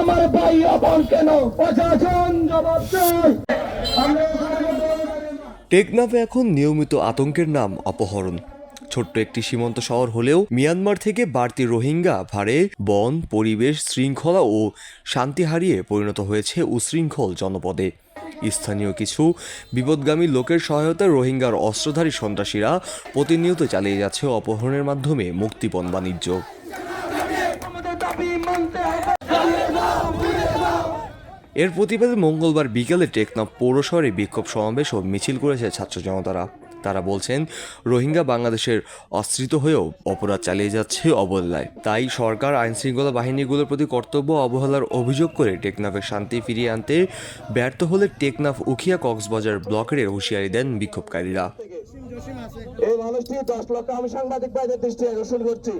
আমার ভাই কেন? প্রশাসন জবাব চাই। আমরা টেকনাফে এখন নিয়মিত আতঙ্কের নাম অপহরণ। ছোট্ট একটি সীমান্ত শহর হলেও মিয়ানমার থেকে বাড়তি রোহিঙ্গা ভাড়ে বন পরিবেশ শৃঙ্খলা ও শান্তি হারিয়ে পরিণত হয়েছে উশৃঙ্খল জনপদে। স্থানীয় কিছু বিপদগামী লোকের সহায়তায় রোহিঙ্গার অস্ত্রধারী সন্ত্রাসীরা প্রতিনিয়ত চালিয়ে যাচ্ছে অপহরণের মাধ্যমে মুক্তিপণ বাণিজ্য। এর প্রতিবাদে মঙ্গলবার বিকেলে টেকনাফ পৌর বিক্ষোভ সমাবেশ ও মিছিল করেছে ছাত্র জনতারা। তারা বলছেন, রোহিঙ্গা বাংলাদেশের অস্ত্রিত হয়েও অপরাধ চালিয়ে যাচ্ছে অবহেলায়। তাই সরকার আইনশৃঙ্খলা বাহিনীগুলোর প্রতি কর্তব্য অবহেলার অভিযোগ করে টেকনাফের শান্তি ফিরিয়ে আনতে ব্যর্থ হলে টেকনাফ উখিয়া কক্সবাজার ব্লকের হুঁশিয়ারি দেন বিক্ষোভকারীরা। এই মানুষটি দশ লক্ষ আমি সাংবাদিক দৃষ্টি আকর্ষণ করছি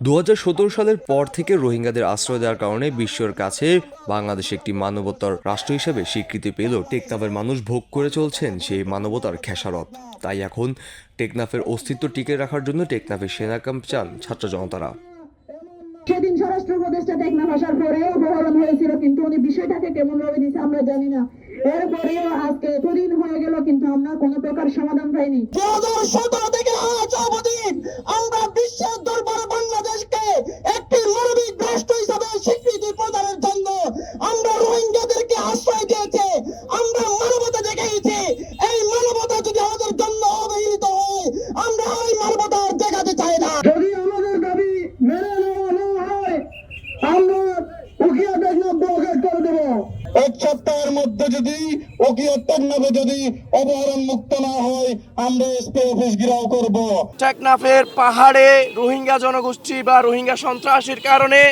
দু হাজার সতেরো সালের পর থেকে রোহিঙ্গাদের আশ্রয় দেওয়ার কারণে বিশ্বের কাছে বাংলাদেশ একটি মানবতার রাষ্ট্র হিসেবে স্বীকৃতি পেল। টেকনাফের মানুষ ভোগ করে চলছেন সেই মানবতার খেসারত। তাই এখন টেকনাফের অস্তিত্ব টিকে রাখার জন্য টেকনাফের সেনা ক্যাম্প চান ছাত্র জনতারা। সেদিন স্বরাষ্ট্র উপদেষ্টা টেকনাফ আসার পরেও অপহরণ হয়েছিল কিন্তু উনি বিষয়টাকে কেমন ভাবে দিচ্ছে আমরা জানি না। এরপরেও আজকে এতদিন হয়ে গেল কিন্তু আমরা কোনো প্রকার সমাধান পাইনি। থেকে আজ অবধি আমরা বিশ্বের দরবারে বাংলাদেশকে একটি মানবিক রাষ্ট্র হিসাবে স্বীকৃতি প্রদানের জন্য আমরা রোহিঙ্গাদেরকে আশ্রয় দিয়েছে আমরা মানবতা দেখিয়েছি এই মানবতা যদি আমাদের জন্য অবহেলিত হয় আমরা ওই মানবতা আর দেখাতে চাই না যদি আমাদের দাবি মেনে নেওয়া হয় আমরা উকিয়া টেকনাফ ব্লকেট করে দেবো এক সপ্তাহের মধ্যে যদি টেকনাফে যদি অপহরণ মুক্ত না হয়, আমরা এসপি অফিস ঘিরাও করব। টেকনাফের পাহাড়ে রোহিঙ্গা জনগোষ্ঠী বা রোহিঙ্গা সন্ত্রাসীর কারণে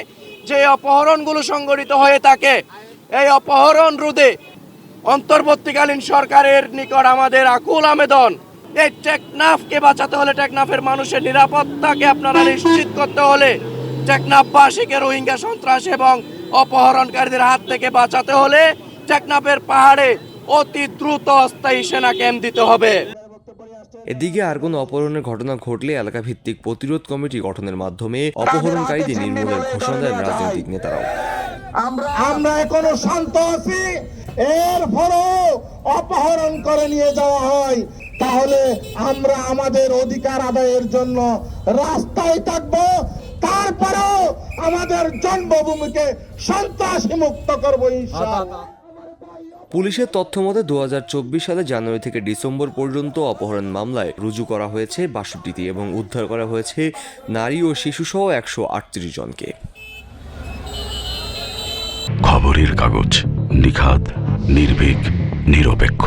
যে অপহরণগুলো সংগঠিত হয়ে থাকে, এই অপহরণ রোধে অন্তর্বর্তীকালীন সরকারের নিকট আমাদের আকুল আবেদন, এই টেকনাফকে বাঁচাতে হলে, টেকনাফের মানুষের নিরাপত্তাকে আপনারা নিশ্চিত করতে হলে টেকনাফবাসীকে রোহিঙ্গা সন্ত্রাস এবং অপহরণকারীদের হাত থেকে বাঁচাতে হলে টেকনাফের পাহাড়ে অতি দ্রুত অস্থায়ী সেনা ক্যাম্প দিতে হবে। এদিকে আর কোনো অপহরণের ঘটনা ঘটলে এলাকা ভিত্তিক প্রতিরোধ কমিটি গঠনের মাধ্যমে অপহরণকারীদের নির্মূলের ঘোষণা দেন রাজনৈতিক নেতারাও। আমরা এখনও শান্ত আছি। এর পরেও অপহরণ করে নিয়ে যাওয়া হয়। তাহলে আমরা আমাদের অধিকার আদায়ের জন্য রাস্তায় থাকব। তারপরেও আমাদের জন্মভূমিকে সন্ত্রাসী মুক্ত করব ইনশাআল্লাহ। পুলিশের তথ্য মতে দু সালে জানুয়ারি থেকে ডিসেম্বর পর্যন্ত অপহরণ মামলায় রুজু করা হয়েছে বাষট্টিটি এবং উদ্ধার করা হয়েছে নারী ও শিশুসহ একশো আটত্রিশ জনকে। খবরের কাগজ নিখাত নির্ভীক নিরপেক্ষ।